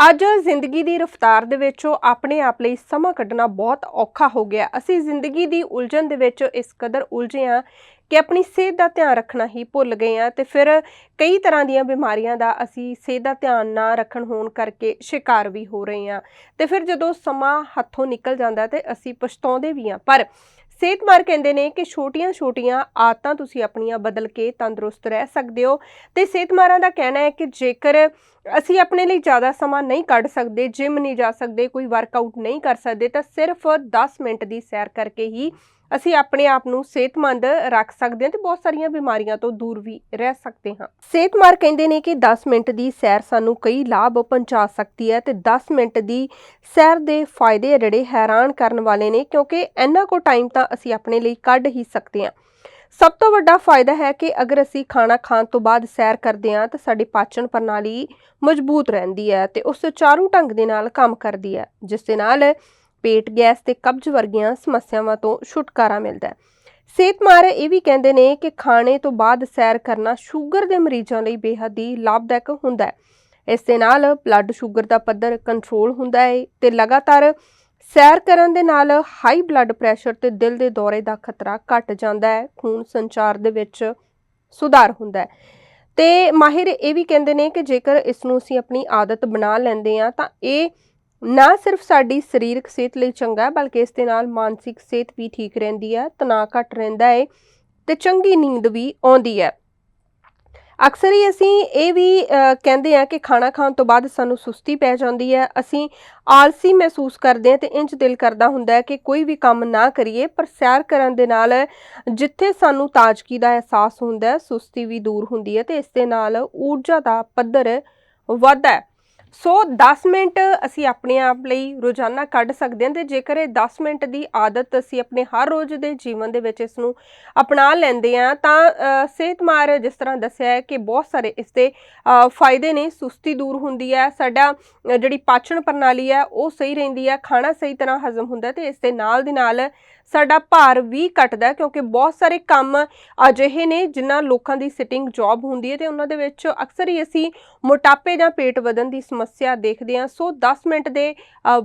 ਅੱਜ ਜ਼ਿੰਦਗੀ ਦੀ ਰਫ਼ਤਾਰ ਦੇ ਵਿੱਚੋਂ ਆਪਣੇ ਆਪ ਲਈ ਸਮਾਂ ਕੱਢਣਾ ਬਹੁਤ ਔਖਾ ਹੋ ਗਿਆ। ਅਸੀਂ ਜ਼ਿੰਦਗੀ ਦੀ ਉਲਝਣ ਦੇ ਵਿੱਚ ਇਸ ਕਦਰ ਉਲਝੇ ਹਾਂ ਕਿ ਆਪਣੀ ਸਿਹਤ ਦਾ ਧਿਆਨ ਰੱਖਣਾ ਹੀ ਭੁੱਲ ਗਏ ਹਾਂ ਤੇ ਫਿਰ ਕਈ ਤਰ੍ਹਾਂ ਦੀਆਂ ਬਿਮਾਰੀਆਂ ਦਾ ਅਸੀਂ ਸਿਹਤ ਦਾ ਧਿਆਨ ਨਾ ਰੱਖਣ ਹੋਣ ਕਰਕੇ ਸ਼ਿਕਾਰ ਵੀ ਹੋ ਰਹੇ ਹਾਂ। ਤੇ ਫਿਰ ਜਦੋਂ ਸਮਾਂ ਹੱਥੋਂ ਨਿਕਲ ਜਾਂਦਾ ਤੇ ਅਸੀਂ ਪਛਤਾਉਂਦੇ ਵੀ ਹਾਂ। ਪਰ ਸਿਹਤਮਾਰ ਕਹਿੰਦੇ ਨੇ ਕਿ ਛੋਟੀਆਂ-ਛੋਟੀਆਂ ਆਦਤਾਂ ਤੁਸੀਂ ਆਪਣੀਆਂ ਬਦਲ ਕੇ ਤੰਦਰੁਸਤ ਰਹਿ ਸਕਦੇ ਹੋ ਤੇ ਸਿਹਤਮਾਰਾਂ ਦਾ ਕਹਿਣਾ ਹੈ ਕਿ ਜੇਕਰ ਅਸੀਂ ਆਪਣੇ ਲਈ ਜ਼ਿਆਦਾ ਸਮਾਂ ਨਹੀਂ ਕੱਢ ਸਕਦੇ ਜਿਮ ਨਹੀਂ ਜਾ ਸਕਦੇ, ਕੋਈ ਵਰਕਆਊਟ ਨਹੀਂ ਕਰ ਸਕਦੇ, ਤਾਂ ਸਿਰਫ 10 ਮਿੰਟ ਦੀ ਸੈਰ ਕਰਕੇ ਹੀ ਅਸੀਂ ਆਪਣੇ ਆਪ ਨੂੰ ਸਿਹਤਮੰਦ ਰੱਖ ਸਕਦੇ ਹਾਂ ਤੇ ਬਹੁਤ ਸਾਰੀਆਂ ਬਿਮਾਰੀਆਂ ਤੋਂ ਦੂਰ ਵੀ ਰਹਿ ਸਕਦੇ ਹਾਂ। ਸਿਹਤਮਾਰ ਕਹਿੰਦੇ ਨੇ ਕਿ 10 ਮਿੰਟ ਦੀ ਸੈਰ ਸਾਨੂੰ ਕਈ ਲਾਭ ਪਹੁੰਚਾ ਸਕਦੀ ਹੈ ਤੇ 10 ਮਿੰਟ ਦੀ ਸੈਰ ਦੇ ਫਾਇਦੇ ਜਿਹੜੇ ਹੈਰਾਨ ਕਰਨ ਵਾਲੇ ਨੇ ਕਿਉਂਕਿ ਇੰਨਾ ਕੋ ਟਾਈਮ ਤਾਂ ਅਸੀਂ ਆਪਣੇ ਲਈ ਕੱਢ ਹੀ ਸਕਦੇ ਹਾਂ। ਸਭ ਤੋਂ ਵੱਡਾ ਫਾਇਦਾ ਹੈ ਕਿ ਅਗਰ ਅਸੀਂ ਖਾਣਾ ਖਾਣ ਤੋਂ ਬਾਅਦ ਸੈਰ ਕਰਦੇ ਹਾਂ ਤਾਂ ਸਾਡੀ ਪਾਚਨ ਪ੍ਰਣਾਲੀ ਮਜ਼ਬੂਤ ਰਹਿੰਦੀ ਹੈ ਤੇ ਉਸ ਸੁਚਾਰੂ ਢੰਗ ਦੇ ਨਾਲ ਕੰਮ ਕਰਦੀ ਹੈ, ਜਿਸ ਦੇ ਨਾਲ ਪੇਟ ਗੈਸ ਤੇ ਕਬਜ਼ ਵਰਗੀਆਂ ਸਮੱਸਿਆਵਾਂ ਤੋਂ ਛੁਟਕਾਰਾ ਮਿਲਦਾ ਹੈ। ਸਿਹਤਮਾਰ ਇਹ ਵੀ ਕਹਿੰਦੇ ਨੇ ਕਿ ਖਾਣੇ ਤੋਂ ਬਾਅਦ ਸੈਰ ਕਰਨਾ ਸ਼ੂਗਰ ਦੇ ਮਰੀਜ਼ਾਂ ਲਈ ਬੇਹੱਦ ਹੀ ਲਾਭਦਾਇਕ ਹੁੰਦਾ ਹੈ। ਇਸ ਦੇ ਨਾਲ ਬਲੱਡ ਸ਼ੂਗਰ ਦਾ ਪੱਧਰ ਕੰਟਰੋਲ ਹੁੰਦਾ ਹੈ ਤੇ ਲਗਾਤਾਰ ਸੈਰ ਕਰਨ ਦੇ ਨਾਲ ਹਾਈ ਬਲੱਡ ਪ੍ਰੈਸ਼ਰ ਤੇ ਦਿਲ ਦੇ ਦੌਰੇ ਦਾ ਖਤਰਾ ਘਟ ਜਾਂਦਾ ਹੈ। ਖੂਨ ਸੰਚਾਰ ਦੇ ਵਿੱਚ ਸੁਧਾਰ ਹੁੰਦਾ ਹੈ। ਤੇ ਮਾਹਿਰ ਇਹ ਵੀ ਕਹਿੰਦੇ ਨੇ ਕਿ ਜੇਕਰ ਇਸ ਨੂੰ ਅਸੀਂ ਆਪਣੀ ਆਦਤ ਬਣਾ ਲੈਂਦੇ ਆ ਤਾਂ ਇਹ ਨਾ ਸਿਰਫ ਸਾਡੀ ਸਰੀਰਕ ਸਿਹਤ ਲਈ ਚੰਗਾ ਹੈ ਬਲਕਿ ਇਸ ਦੇ ਨਾਲ ਮਾਨਸਿਕ ਸਿਹਤ ਵੀ ਠੀਕ ਰਹਿੰਦੀ ਹੈ ਤਣਾਅ ਘਟ ਰਹਿੰਦਾ ਹੈ ਤੇ ਚੰਗੀ ਨੀਂਦ ਵੀ ਆਉਂਦੀ ਹੈ ਅਕਸਰ ਹੀ ਅਸੀਂ ਇਹ ਵੀ ਕਹਿੰਦੇ ਆ ਕਿ ਖਾਣਾ ਖਾਣ ਤੋਂ ਬਾਅਦ ਸਾਨੂੰ ਸੁਸਤੀ ਪੈ ਜਾਂਦੀ ਹੈ ਅਸੀਂ ਆਲਸੀ ਮਹਿਸੂਸ ਕਰਦੇ ਹਾਂ ਤੇ ਇੰਜ ਦਿਲ ਕਰਦਾ ਹੁੰਦਾ ਹੈ ਕਿ ਕੋਈ ਵੀ ਕੰਮ ਨਾ ਕਰੀਏ, ਪਰ ਸੈਰ ਕਰਨ ਦੇ ਨਾਲ ਜਿੱਥੇ ਸਾਨੂੰ ਤਾਜ਼ਗੀ ਦਾ ਅਹਿਸਾਸ ਹੁੰਦਾ ਹੈ ਸੁਸਤੀ ਵੀ ਦੂਰ ਹੁੰਦੀ ਹੈ ਤੇ ਇਸ ਦੇ ਨਾਲ ਊਰਜਾ ਦਾ ਪੱਧਰ ਵੱਧਦਾ ਹੈ। ਸੋ 10 ਮਿੰਟ ਅਸੀਂ ਆਪਣੇ ਆਪ ਲਈ ਰੋਜ਼ਾਨਾ ਕੱਢ ਸਕਦੇ ਹਾਂ ਤੇ ਜੇਕਰ ਇਹ 10 ਮਿੰਟ ਦੀ ਆਦਤ ਅਸੀਂ ਆਪਣੇ ਹਰ ਰੋਜ਼ ਦੇ ਜੀਵਨ ਦੇ ਵਿੱਚ ਇਸ ਨੂੰ ਅਪਣਾ ਲੈਂਦੇ ਆ ਤਾਂ ਅ, ਸਿਹਤਮਾਰ ਜਿਸ ਤਰ੍ਹਾਂ ਦੱਸਿਆ ਹੈ ਕਿ ਬਹੁਤ ਸਾਰੇ ਇਸ ਦੇ ਫਾਇਦੇ ਨੇ ਸੁਸਤੀ ਦੂਰ ਹੁੰਦੀ ਹੈ ਸਾਡਾ ਜਿਹੜੀ ਪਾਚਨ ਪ੍ਰਣਾਲੀ ਹੈ ਉਹ ਸਹੀ ਰਹਿੰਦੀ ਹੈ ਖਾਣਾ ਸਹੀ ਤਰ੍ਹਾਂ ਹਜ਼ਮ ਹੁੰਦਾ ਹੈ ਤੇ ਇਸ ਦੇ ਨਾਲ ਦੀ ਨਾਲ ਸਾਡਾ ਭਾਰ ਵੀ ਘਟਦਾ ਕਿਉਂਕਿ ਬਹੁਤ ਸਾਰੇ ਕੰਮ ਅਜਿਹੇ ਨੇ ਜਿਨ੍ਹਾਂ ਲੋਕਾਂ ਦੀ ਸਿਟਿੰਗ ਜੌਬ ਹੁੰਦੀ ਹੈ ਤੇ ਉਹਨਾਂ ਦੇ ਵਿੱਚ ਅਕਸਰ ਹੀ ਅਸੀਂ ਮੋਟਾਪੇ ਜਾਂ ਪੇਟ ਵਧਣ ਦੀ ਸਮੱਸਿਆ ਦੇਖਦੇ ਹਾਂ। ਸੋ 10 ਮਿੰਟ ਦੇ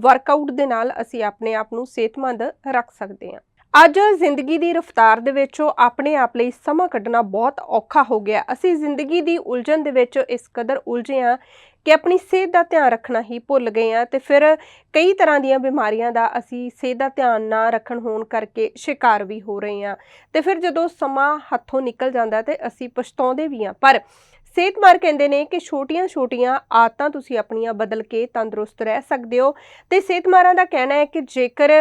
ਵਰਕਆਊਟ ਦੇ ਨਾਲ ਅਸੀਂ ਆਪਣੇ ਆਪ ਨੂੰ ਸਿਹਤਮੰਦ ਰੱਖ ਸਕਦੇ ਹਾਂ। ਅੱਜ ਜ਼ਿੰਦਗੀ ਦੀ ਰਫ਼ਤਾਰ ਦੇ ਵਿੱਚੋਂ ਆਪਣੇ ਆਪ ਲਈ ਸਮਾਂ ਕੱਢਣਾ ਬਹੁਤ ਔਖਾ ਹੋ ਗਿਆ। ਅਸੀਂ ਜ਼ਿੰਦਗੀ ਦੀ ਉਲਝਣ ਦੇ ਵਿੱਚ ਇਸ ਕਦਰ ਉਲਝੇ ਹਾਂ ਕਿ ਆਪਣੀ ਸਿਹਤ ਦਾ ਧਿਆਨ ਰੱਖਣਾ ਹੀ ਭੁੱਲ ਗਏ ਹਾਂ ਤੇ ਫਿਰ ਕਈ ਤਰ੍ਹਾਂ ਦੀਆਂ ਬਿਮਾਰੀਆਂ ਦਾ ਅਸੀਂ ਸਿਹਤ ਦਾ ਧਿਆਨ ਨਾ ਰੱਖਣ ਹੋਣ ਕਰਕੇ ਸ਼ਿਕਾਰ ਵੀ ਹੋ ਰਹੇ ਹਾਂ। ਤੇ ਫਿਰ ਜਦੋਂ ਸਮਾਂ ਹੱਥੋਂ ਨਿਕਲ ਜਾਂਦਾ ਤੇ ਅਸੀਂ ਪਛਤਾਉਂਦੇ ਵੀ ਹਾਂ। ਪਰ ਸਿਹਤਮਾਰ ਕਹਿੰਦੇ ਨੇ ਕਿ ਛੋਟੀਆਂ-ਛੋਟੀਆਂ ਆਦਤਾਂ ਤੁਸੀਂ ਆਪਣੀਆਂ ਬਦਲ ਕੇ ਤੰਦਰੁਸਤ ਰਹਿ ਸਕਦੇ ਹੋ ਤੇ ਸਿਹਤਮਾਰਾਂ ਦਾ ਕਹਿਣਾ ਹੈ ਕਿ ਜੇਕਰ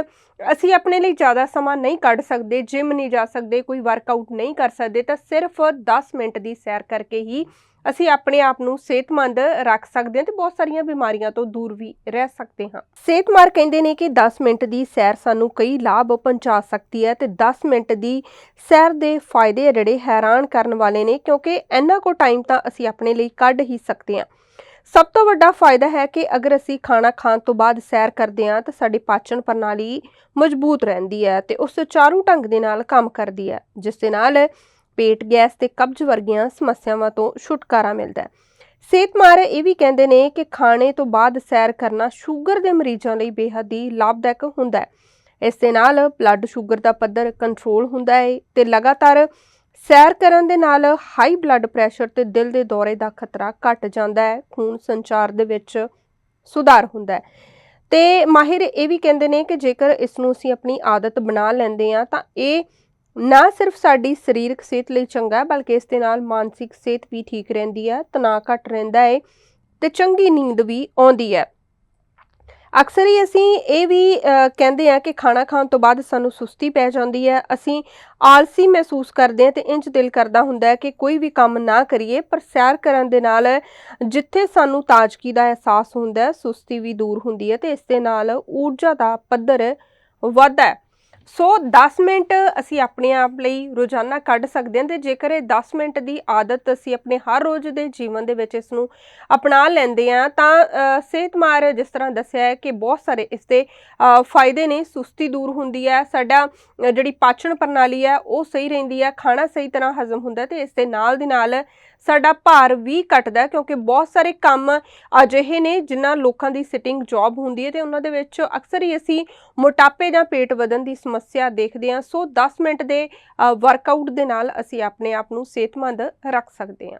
ਅਸੀਂ ਆਪਣੇ ਲਈ ਜ਼ਿਆਦਾ ਸਮਾਂ ਨਹੀਂ ਕੱਢ ਸਕਦੇ ਜਿਮ ਨਹੀਂ ਜਾ ਸਕਦੇ, ਕੋਈ ਵਰਕਆਊਟ ਨਹੀਂ ਕਰ ਸਕਦੇ, ਤਾਂ ਸਿਰਫ 10 ਮਿੰਟ ਦੀ ਸੈਰ ਕਰਕੇ ਹੀ ਅਸੀਂ ਆਪਣੇ ਆਪ ਨੂੰ ਸਿਹਤਮੰਦ ਰੱਖ ਸਕਦੇ ਹਾਂ ਤੇ ਬਹੁਤ ਸਾਰੀਆਂ ਬਿਮਾਰੀਆਂ ਤੋਂ ਦੂਰ ਵੀ ਰਹਿ ਸਕਦੇ ਹਾਂ। ਸਿਹਤਮਾਰ ਕਹਿੰਦੇ ਨੇ ਕਿ 10 ਮਿੰਟ ਦੀ ਸੈਰ ਸਾਨੂੰ ਕਈ ਲਾਭ ਪਹੁੰਚਾ ਸਕਦੀ ਹੈ ਤੇ 10 ਮਿੰਟ ਦੀ ਸੈਰ ਦੇ ਫਾਇਦੇ ਜਿਹੜੇ ਹੈਰਾਨ ਕਰਨ ਵਾਲੇ ਨੇ ਕਿਉਂਕਿ ਇੰਨਾ ਕੋ ਟਾਈਮ ਤਾਂ ਅਸੀਂ ਆਪਣੇ ਲਈ ਕੱਢ ਹੀ ਸਕਦੇ ਹਾਂ। ਸਭ ਤੋਂ ਵੱਡਾ ਫਾਇਦਾ ਹੈ ਕਿ ਅਗਰ ਅਸੀਂ ਖਾਣਾ ਖਾਣ ਤੋਂ ਬਾਅਦ ਸੈਰ ਕਰਦੇ ਹਾਂ ਤਾਂ ਸਾਡੀ ਪਾਚਨ ਪ੍ਰਣਾਲੀ ਮਜ਼ਬੂਤ ਰਹਿੰਦੀ ਹੈ ਤੇ ਉਸ ਸੁਚਾਰੂ ਢੰਗ ਦੇ ਨਾਲ ਕੰਮ ਕਰਦੀ ਹੈ, ਜਿਸ ਦੇ ਨਾਲ ਪੇਟ ਗੈਸ ਤੇ ਕਬਜ਼ ਵਰਗੀਆਂ ਸਮੱਸਿਆਵਾਂ ਤੋਂ ਛੁਟਕਾਰਾ ਮਿਲਦਾ ਹੈ। ਸਿਹਤਮਾਰ ਇਹ ਵੀ ਕਹਿੰਦੇ ਨੇ ਕਿ ਖਾਣੇ ਤੋਂ ਬਾਅਦ ਸੈਰ ਕਰਨਾ ਸ਼ੂਗਰ ਦੇ ਮਰੀਜ਼ਾਂ ਲਈ ਬੇਹੱਦ ਹੀ ਲਾਭਦਾਇਕ ਹੁੰਦਾ ਹੈ। ਇਸ ਦੇ ਨਾਲ ਬਲੱਡ ਸ਼ੂਗਰ ਦਾ ਪੱਧਰ ਕੰਟਰੋਲ ਹੁੰਦਾ ਹੈ ਤੇ ਲਗਾਤਾਰ ਸੈਰ ਕਰਨ ਦੇ ਨਾਲ ਹਾਈ ਬਲੱਡ ਪ੍ਰੈਸ਼ਰ ਤੇ ਦਿਲ ਦੇ ਦੌਰੇ ਦਾ ਖਤਰਾ ਘਟ ਜਾਂਦਾ ਹੈ। ਖੂਨ ਸੰਚਾਰ ਦੇ ਵਿੱਚ ਸੁਧਾਰ ਹੁੰਦਾ ਹੈ। ਤੇ ਮਾਹਿਰ ਇਹ ਵੀ ਕਹਿੰਦੇ ਨੇ ਕਿ ਜੇਕਰ ਇਸ ਨੂੰ ਅਸੀਂ ਆਪਣੀ ਆਦਤ ਬਣਾ ਲੈਂਦੇ ਆ ਤਾਂ ਇਹ ਨਾ ਸਿਰਫ ਸਾਡੀ ਸਰੀਰਕ ਸਿਹਤ ਲਈ ਚੰਗਾ ਹੈ ਬਲਕਿ ਇਸ ਦੇ ਨਾਲ ਮਾਨਸਿਕ ਸਿਹਤ ਵੀ ਠੀਕ ਰਹਿੰਦੀ ਹੈ ਤਣਾਅ ਘਟ ਰਹਿੰਦਾ ਹੈ ਤੇ ਚੰਗੀ ਨੀਂਦ ਵੀ ਆਉਂਦੀ ਹੈ ਅਕਸਰ ਹੀ ਅਸੀਂ ਇਹ ਵੀ ਕਹਿੰਦੇ ਆ ਕਿ ਖਾਣਾ ਖਾਣ ਤੋਂ ਬਾਅਦ ਸਾਨੂੰ ਸੁਸਤੀ ਪੈ ਜਾਂਦੀ ਹੈ ਅਸੀਂ ਆਲਸੀ ਮਹਿਸੂਸ ਕਰਦੇ ਹਾਂ ਤੇ ਇੰਜ ਦਿਲ ਕਰਦਾ ਹੁੰਦਾ ਹੈ ਕਿ ਕੋਈ ਵੀ ਕੰਮ ਨਾ ਕਰੀਏ, ਪਰ ਸੈਰ ਕਰਨ ਦੇ ਨਾਲ ਜਿੱਥੇ ਸਾਨੂੰ ਤਾਜ਼ਗੀ ਦਾ ਅਹਿਸਾਸ ਹੁੰਦਾ ਹੈ ਸੁਸਤੀ ਵੀ ਦੂਰ ਹੁੰਦੀ ਹੈ ਤੇ ਇਸ ਦੇ ਨਾਲ ਊਰਜਾ ਦਾ ਪੱਧਰ ਵੱਧਦਾ ਹੈ। ਸੋ 10 ਮਿੰਟ ਅਸੀਂ ਆਪਣੇ ਆਪ ਲਈ ਰੋਜ਼ਾਨਾ ਕੱਢ ਸਕਦੇ ਹਾਂ ਤੇ ਜੇਕਰ ਇਹ 10 ਮਿੰਟ ਦੀ ਆਦਤ ਅਸੀਂ ਆਪਣੇ ਹਰ ਰੋਜ਼ ਦੇ ਜੀਵਨ ਦੇ ਵਿੱਚ ਇਸ ਨੂੰ ਅਪਣਾ ਲੈਂਦੇ ਆ ਤਾਂ ਅ, ਸਿਹਤਮਾਰ ਜਿਸ ਤਰ੍ਹਾਂ ਦੱਸਿਆ ਹੈ ਕਿ ਬਹੁਤ ਸਾਰੇ ਇਸ ਦੇ ਫਾਇਦੇ ਨੇ ਸੁਸਤੀ ਦੂਰ ਹੁੰਦੀ ਹੈ ਸਾਡਾ ਜਿਹੜੀ ਪਾਚਨ ਪ੍ਰਣਾਲੀ ਹੈ ਉਹ ਸਹੀ ਰਹਿੰਦੀ ਹੈ ਖਾਣਾ ਸਹੀ ਤਰ੍ਹਾਂ ਹਜ਼ਮ ਹੁੰਦਾ ਹੈ ਤੇ ਇਸ ਦੇ ਨਾਲ ਦੀ ਨਾਲ ਸਾਡਾ ਭਾਰ ਵੀ ਘਟਦਾ ਕਿਉਂਕਿ ਬਹੁਤ ਸਾਰੇ ਕੰਮ ਅਜਿਹੇ ਨੇ ਜਿਨ੍ਹਾਂ ਲੋਕਾਂ ਦੀ ਸਿਟਿੰਗ ਜੌਬ ਹੁੰਦੀ ਹੈ ਤੇ ਉਹਨਾਂ ਦੇ ਵਿੱਚ ਅਕਸਰ ਹੀ ਅਸੀਂ ਮੋਟਾਪੇ ਜਾਂ ਪੇਟ ਵਧਣ ਦੀ ਸਮੱਸਿਆ ਦੇਖਦੇ ਹਾਂ। ਸੋ 10 ਮਿੰਟ ਦੇ ਵਰਕਆਊਟ ਦੇ ਨਾਲ ਅਸੀਂ ਆਪਣੇ ਆਪ ਨੂੰ ਸਿਹਤਮੰਦ ਰੱਖ ਸਕਦੇ ਹਾਂ।